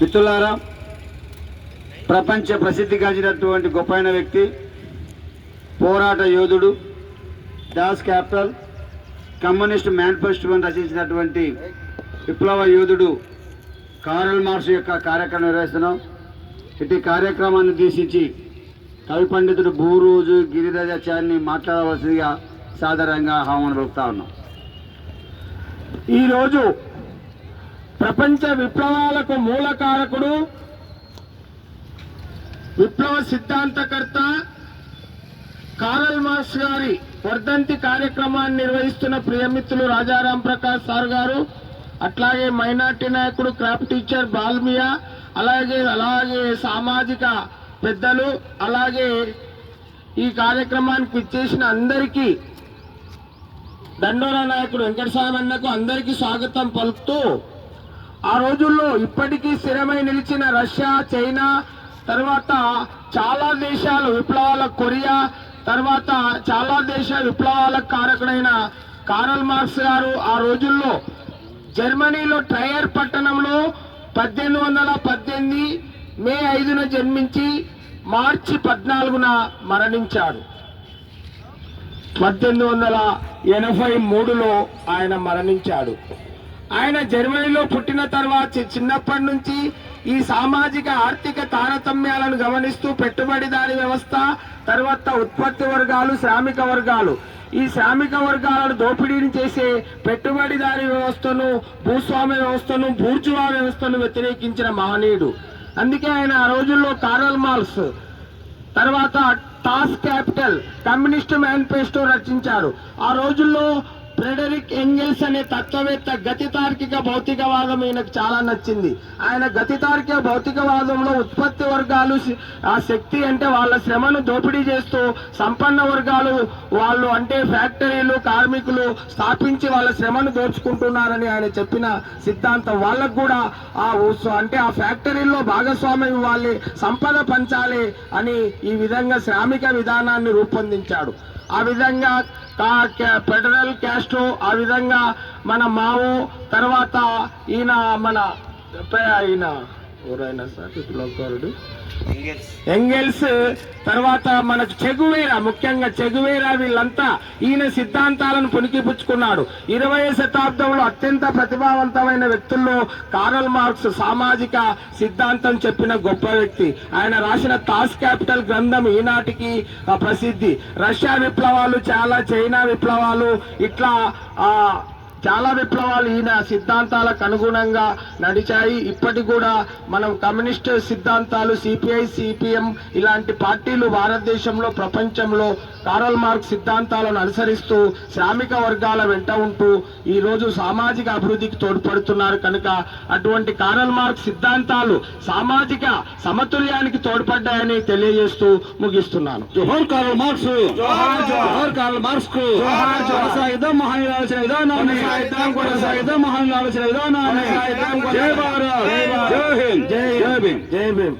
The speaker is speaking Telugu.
మిత్రులారా ప్రపంచ ప్రసిద్ధిగాంచినటువంటి గొప్పైన వ్యక్తి పోరాట యోధుడు దాస్ క్యాపిటల్ కమ్యూనిస్ట్ మేనిఫెస్టోని రచించినటువంటి విప్లవ యోధుడు కారల్ మార్స్ యొక్క కార్యక్రమం నిర్వహిస్తున్నాం. ఇటు కార్యక్రమాన్ని ఉద్దేశించి కవి పండితుడు భూరోజు గిరిరాజాచార్యని మాట్లాడవలసిందిగా సాధారణంగా హామీ పలుకుతా ఉన్నాం. ఈరోజు ప్రపంచ విప్లవాలకు మూలకారకుడు విప్లవ సిద్ధాంతకర్త కారల్ మాస్ గారి వర్ధంతి కార్యక్రమాన్ని నిర్వహిస్తున్న ప్రియమిత్రులు రాజారాం ప్రకాష్ సార్ గారు అట్లాగే మైనార్టీ నాయకుడు క్రాఫ్ట్ టీచర్ బాల్మియా అలాగే అలాగే సామాజిక పెద్దలు అలాగే ఈ కార్యక్రమానికి ఇచ్చేసిన అందరికీ దండోరా నాయకుడు వెంకటస్వామి అన్నకు అందరికీ స్వాగతం పలుకుతూ ఆ రోజుల్లో ఇప్పటికీ స్థిరమై నిలిచిన రష్యా చైనా తర్వాత చాలా దేశాలు విప్లవాల కొరియా తర్వాత చాలా దేశ విప్లవాలకు కారకుడైన కారల్ మార్క్స్ గారు ఆ రోజుల్లో జర్మనీలో ట్రయర్ పట్టణంలో పద్దెనిమిది వందల పద్దెనిమిది మే ఐదున జన్మించి మార్చి పద్నాలుగున మరణించాడు. పద్దెనిమిది వందల ఎనభై మూడులో ఆయన మరణించాడు. ఆయన జర్మనీలో పుట్టిన తర్వాత చిన్నప్పటి నుంచి ఈ సామాజిక ఆర్థిక తారతమ్యాలను గమనిస్తూ పెట్టుబడిదారి వ్యవస్థ తర్వాత ఉత్పత్తి వర్గాలు శ్రామిక వర్గాలు. ఈ శ్రామిక వర్గాలను దోపిడీని చేసే పెట్టుబడిదారి వ్యవస్థను భూస్వామ్య వ్యవస్థను బూర్జువా వ్యవస్థను వ్యతిరేకించిన మహనీయుడు. అందుకే ఆయన ఆ రోజుల్లో కారల్ మార్క్స్ తర్వాత టాస్ క్యాపిటల్ కమ్యూనిస్ట్ మేనిఫెస్టో రచించారు. ఆ రోజుల్లో ఫ్రెడరిక్ ఎంగెల్స్ అనే తత్వవేత్త గతి తార్కిక భౌతికవాదం ఈయనకు చాలా నచ్చింది. ఆయన గతి తార్కిక భౌతికవాదంలో ఉత్పత్తి వర్గాలు ఆ శక్తి అంటే వాళ్ళ శ్రమను దోపిడీ చేస్తూ సంపన్న వర్గాలు వాళ్ళు అంటే ఫ్యాక్టరీలు కార్మికులు స్థాపించి వాళ్ళ శ్రమను దోచుకుంటున్నారని ఆయన చెప్పిన సిద్ధాంతం. వాళ్ళకు కూడా ఆ అంటే ఆ ఫ్యాక్టరీల్లో భాగస్వామ్యం ఇవ్వాలి సంపద పంచాలి అని ఈ విధంగా శ్రామిక విధానాన్ని రూపొందించాడు. ఆ విధంగా ఫెడరల్ క్యాస్టు ఆ విధంగా మన మావు తర్వాత ఈయన మన ఈయన ఎవరైనా సార్? విప్లవకారుడు ఎంగెల్స్. తర్వాత మన చెగువేరా ముఖ్యంగా చెగువేరా వీళ్ళంతా ఈయన సిద్ధాంతాలను పుణికిపుచ్చుకున్నాడు. ఇరవై శతాబ్దంలో అత్యంత ప్రతిభావంతమైన వ్యక్తుల్లో కారల్ మార్క్స్ సామాజిక సిద్ధాంతం చెప్పిన గొప్ప వ్యక్తి. ఆయన రాసిన తాస్ క్యాపిటల్ గ్రంథం ఈనాటికి ప్రసిద్ధి. రష్యా విప్లవాలు చాలా చైనా విప్లవాలు ఇట్లా చాలా విప్లవాలు ఈయన సిద్ధాంతాలకు అనుగుణంగా నడిచాయి. ఇప్పటికి కూడా మనం కమ్యూనిస్ట్ సిద్ధాంతాలు సిపిఐ సిపిఎం ఇలాంటి పార్టీలు భారతదేశంలో ప్రపంచంలో కారల్ మార్క్స్ సిద్ధాంతాలను అనుసరిస్తూ శ్రామిక వర్గాల వెంట ఉంటూ ఈ రోజు సామాజిక అభివృద్ధికి తోడ్పడుతున్నారు కనుక అటువంటి కారల్ మార్క్స్ సిద్ధాంతాలు సామాజిక సమతుల్యానికి తోడ్పడ్డాయని తెలియజేస్తూ ముగిస్తున్నాను. జోహర్ కార్ల్ మార్క్స్. జోహార్, కార్ల్ మార్క్స్ విధానాన్ని కొనసాగిద్దాం, మహానీయుల ఆలోచన విధానాన్ని జై భారత్. జై హింద్. జై భీమ్ జై భీమ్